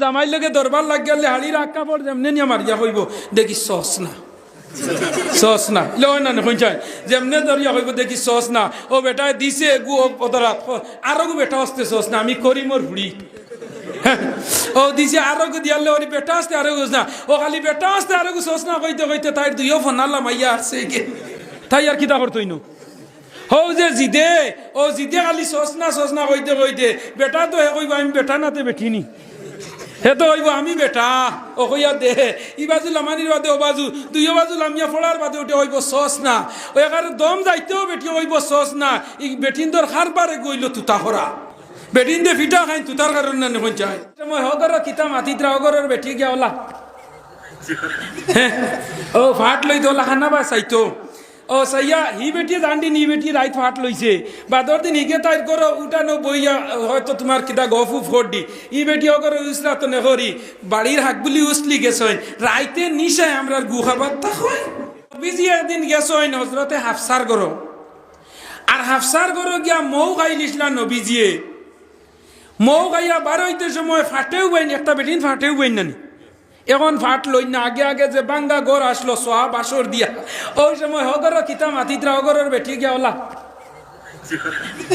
জামাই লগে দরবার লাগ গেলে হাড়ির আক্কা পর যেমনি নিয়ে মারিয়া হইব। দেখি সস না। সস না। লয় না শুনছেন? যেমনে দরিয়া হইব, দেখি সস না। ও বেটা দিছে গু, ও পদরা আরও গু বেটা আসতে সস না। আমি করি মোর ভুড়ি ও দিছে আরও গু দিয়ালে ওরি বেটা আসতে আরও গুছ না। ও খালি বেটা আসতে আরও গু সস না। কইতে কইতে তাই দুইও ফোনাল্লা মাইয়া আসছে তাই আর কিতা করতই নো হও যে জিদে। ও জিদে খালি সসনা সসনা কইতে কইতে। বেটা তো হে কইব, আমি বেটা নাতে বেঠিনি। হে তো কইব আমি বেটা। ও কইয়া দে। ই বাজু লামানির বাদে, ও বাজু দুইও বাজু লামিয়া ফোড়ার বাদে, ওটা হইব সস না। ও একারে দম যাইতেও বেটি, হইব সস না। ই বেটিন তোর খার বারে গইল তুতা হরা। বেটিন দে ফিটা খাই তুতার কারণ নেখন চাই। মই হগর কিতা মাতিত্রা হগরের বেটি গিয়া ওলা। ও ফাট লই তো লাখানা বা চাইতো ও সাইয়া হি বেটি দান্ডি নি বেটি রাইত ফাট লইছে বাদর দিন হিগে তাই করো উঠানো বইয়া, হয়তো তোমার কিতা গফু ফোট দি। ই বেটি অগর উসলা তো নেহরি বাড়ির হাকগুলি উসলি গেছইন। রাইতে নিশায় আমরা গুহাবাদ তা হয় বিজি একদিন গেছইন হজরতে হাফসার গরো আর হাফসার গরো গিয়া মৌ গাইলিসলা নবীজিয়ে। মৌ গাইয়া বারোইতে সময় ফাটেও বাইন, একটা বেটিন ফাটেও বাইন নানি। এখন ফাট লই না আগে আগে যে বাঙ্গা গর আসলো সোহা বাসর দিয়া। ওই সময় হগর কিতা মাতিত্রা হগরের বেটি গিয়া ওলা।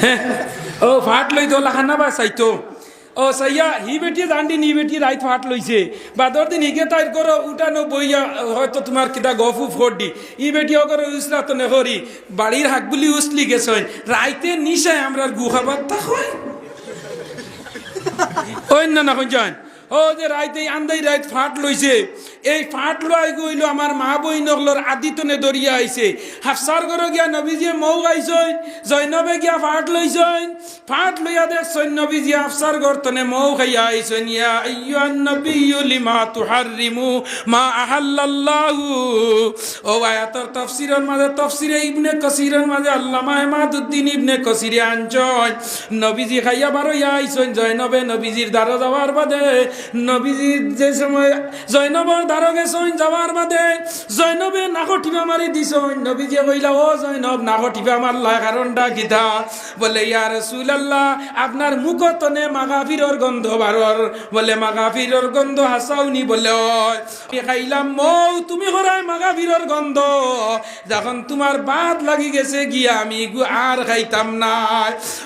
হ্যাঁ, ও ফাট লই তো খানা বা চাইতো ও সাইয়া হি বেটি দান্ডি নি বেটি রাইত ফাট লইছে। বাদর দিন হিগে তাই করো উঠানো বইয়া হয়তো তোমার কিতা গফু দি ই বেটি অগর উসলা তো নেহরি বাড়ির হাকগুলি উসলি গেছইন। রাইতে নিশায় আমরা গুহাবাদ তা হয়। ওই না না যান ও যে রাইতে আন্দাই রাইত ফাট লইছে। এই ফাট লই গইলো আমার মা বই নগলর আদিতনে দরিয়া আইছে হাফসার ঘর গিয়া নবীজিয়ে মৌ গাইছইন জৈনবে গিয়া ফাট লইছইন ফাট লইয়া দেখছইন নবীজি হাফসার ঘর তনে মৌ খাইয়া আইছইন ইয়া আইয়ুহান নবিয়্যু লিমা তুহাররিমু মা আহাল্লাল্লাহু। ও আয়াতর তাফসীরের মাঝে তাফসীরে ইবনে কাসিরের মাঝে আল্লামা ইমাদউদ্দিন ইবনে কাসিরে আনছইন নবীজি খাইয়া বারো ইয়া আইছইন জৈনবে নবীজির দ্বারা যাওয়ার বাদে নবীজির যে সময় জৈনবর দ্বারা গেছইন যাওয়ার বাদে জৈনবে নাগটিবা মারি দিছইন নবীজি কইলা, ও জৈনব নাগটিবা মারলা কারণটা কিতা? বলে, ইয়া রাসূলুল্লাহ, আপনার মুখতনে মাগাফিরর গন্ধ বারর বলে মাগাফিরর গন্ধ হাসাউনি বলে খাইলাম মৌ, তুমি হরাই মাগাফিরর গন্ধ। যখন তোমার বাদ লাগি গেছে, গিয়া আমি আর খাইতাম না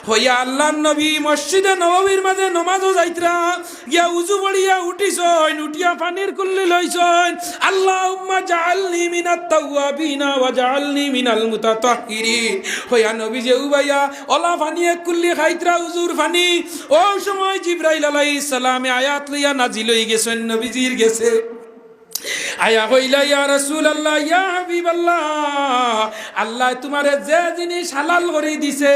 হইয়া আল্লাহ নবী মসজিদে নববীর মাঝে নমাজও যাইতরা। গিয়া উজু বড়িয়া উঠিছইন উঠিয়া পানির কুল্লি লইছইন আল্লাহুম্মা জাআলনি মিনাত তাওয়াবিনা ওয়া জাআলনি মিনাল মুতাতাহহিরিন হইয়া নবী যে উবাইয়া ওলা এক কুল্লি খাইতরা উজুর পানি ও সময় জিব্রাইল আলাইহিস সালামে আয়াত লইয়া নাজিল হই গেছেন, নবীজির গেছে। আয়া কইলা ইয়া রাসূলুল্লাহ, ইয়া হাবিবাল্লাহ, আল্লাহ তোমারে যে জিনিস হালাল করে দিছে,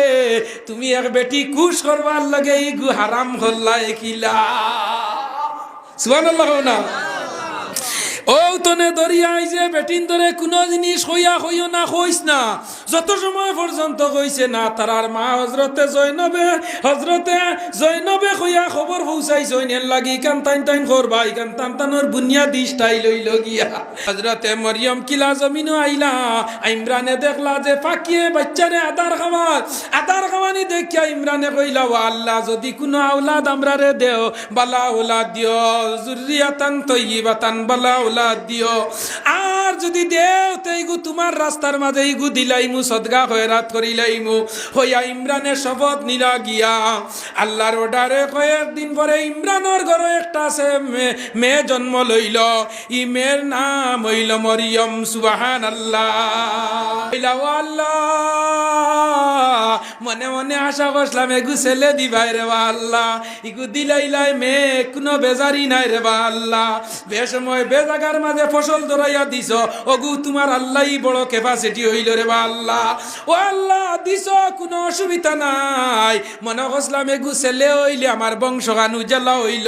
তুমি এক বেটি কুশ করবার লাগে গু হারাম করলা একিলা সুবহানাল্লাহ, না? ও তনে দরিয়াই যে বেটিন ধরে কোনো জিনিস হইয়া হইও না, হইস না। যত সময় পর্যন্ত কইছে না তারার মা হজরতে জৈনবে হজরতে জৈনবে হইয়া খবর পৌঁছাই জৈনের লাগি কান টাইন টাইন করবা ইকান টান টানোর বুনিয়াদি স্টাইল হইল গিয়া। হজরতে মরিয়ম কিলা জমিনও আইলা ইমরানে দেখলা যে ফাঁকিয়ে বাচ্চারে আদার খাওয়ার আদার খাওয়ানি দেখিয়া ইমরানে কইলা, ও আল্লাহ, যদি কোনো আওলাদ আমরা রে দেও, বালা ওলাদ দিও। জুরিয়াতান তৈবাতান বালা ওলাদ দিও। আর যদি দেও তেইগু তোমার রাস্তার মাঝে ইগু দিলাইমু, সদগা খয়রাত করিলাইমু। হইয়া ইমরানের শপথ নিলা গিয়া, আল্লাহর অর্ডারে কয়েকদিন পরে ইমরানের ঘরে একটা আছে মেয়ে জন্ম লইল। ই মেয়ের নাম হইল মরিয়ম সুবাহান আল্লাহ আল্লাহ, মনে মনে আশা করছিলাম এগু ছেলে দিবাই রে বা আল্লাহ। ইগু দিলাইলাই মেয়ে, কোনো বেজারি নাই রে বা আল্লাহ। বে সময় বেজাগার মাঝে ফসল ধরাইয়া দিছ ওগু তোমার আল্লাহ বড় ক্যাপাসিটি হইল রে বা আল্লাহ। ও আল্লাহ, দিছ, কোনো অসুবিধা নাই। মনে করছিলাম, এগু ছেলে হইলে আমার বংশ গানু জ্বালা হইল